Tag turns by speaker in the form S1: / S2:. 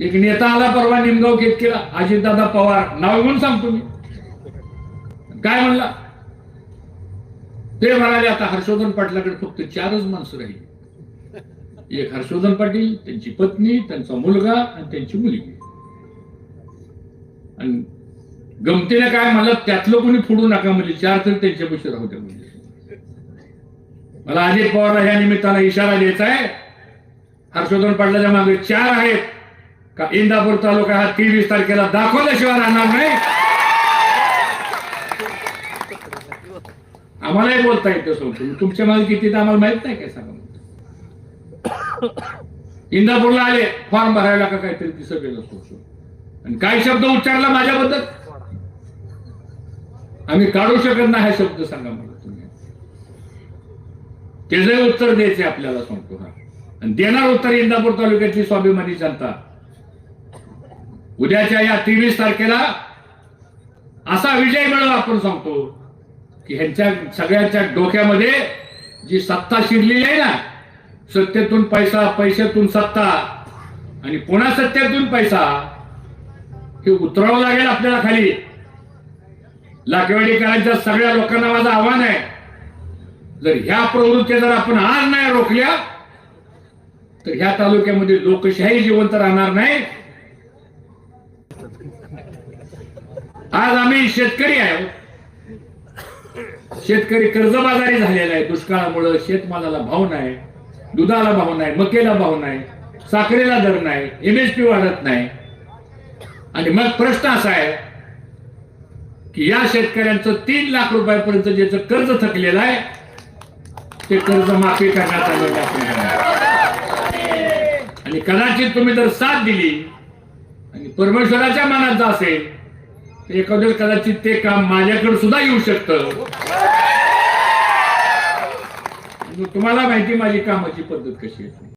S1: एक नेता आला परवा निमगाव केला. अजितदादा पवार. नाव घेऊन सांगतो मी. काय म्हणला? ते म्हणाले आता हर्षवर्धन पाटलाकडे फक्त चारच माणसं राहिली. एक हर्षवर्धन पाटील त्यांची पत्नी त्यांचा मुलगा आणि त्यांची मुलगी. आणि गमतीने काय मला त्यातलं कोणी फोडू नका म्हणजे चार तर त्यांच्यापेक्षा राहू द्या म्हणजे मला अजित पवारला ह्या निमित्तानं इशारा द्यायचा आहे. हर्षवर्धन पाटलाच्या मागे चार आहेत. का इंदापूर तालुका हा तेवीस तारखेला दाखवल्याशिवाय राहणार नाही? आम्हालाही बोलता येतं सोडून तुमच्या मागे किती तर आम्हाला माहीत नाही काय सांगा? इंदापूरला आले फॉर्म भरायला का काहीतरी दिसत गेलं सोडून आणि काय शब्द उच्चारला माझ्याबद्दल? आम्ही काढू शकत नाही हा शब्द सांगा मला तुम्ही. त्याचे उत्तर द्यायचे आपल्याला सांगतो हा. आणि देणार उत्तर इंदापूर तालुक्यातली स्वाभिमानी जनता. उद्याच्या या तेवीस तारखेला असा विजय मिळव आपण सांगतो की ह्यांच्या सगळ्यांच्या डोक्यामध्ये जी सत्ता शिरलेली आहे ना सत्तेतून पैसा पैशातून सत्ता आणि पुन्हा सत्तेतून पैसा हे उतरावं लागेल आपल्याला खाली. लाकेवाडीकरांच्या सगळ्या लोकांना माझं आव्हान आहे. जर ह्या प्रवृत्ती जर आपण आज नाही रोखल्या तर ह्या तालुक्यामध्ये लोकशाही जिवंत राहणार नाही. आज आम्ही शेतकरी आहे. शेतकरी कर्जबाजारी झालेला आहे. दुष्काळामुळे शेतमालाला भाव नाही दुधाला भाव नाही मकेला भाव नाही साखरेला दर नाही एमएसपी वाढत नाही. आणि मग प्रश्न असा आहे की या शेतकऱ्यांचं तीन लाख रुपयापर्यंत ज्याचं कर्ज थकलेलं आहे ते कर्ज माफी करण्यात आलेलं आणि कदाचित तुम्ही जर साथ दिली आणि परमेश्वराच्या मनात जर असेल तर एखाद्या कदाचित ते काम माझ्याकडे सुद्धा येऊ शकतं. तुम्हाला माहिती माझी कामाची पद्धत कशी आहे?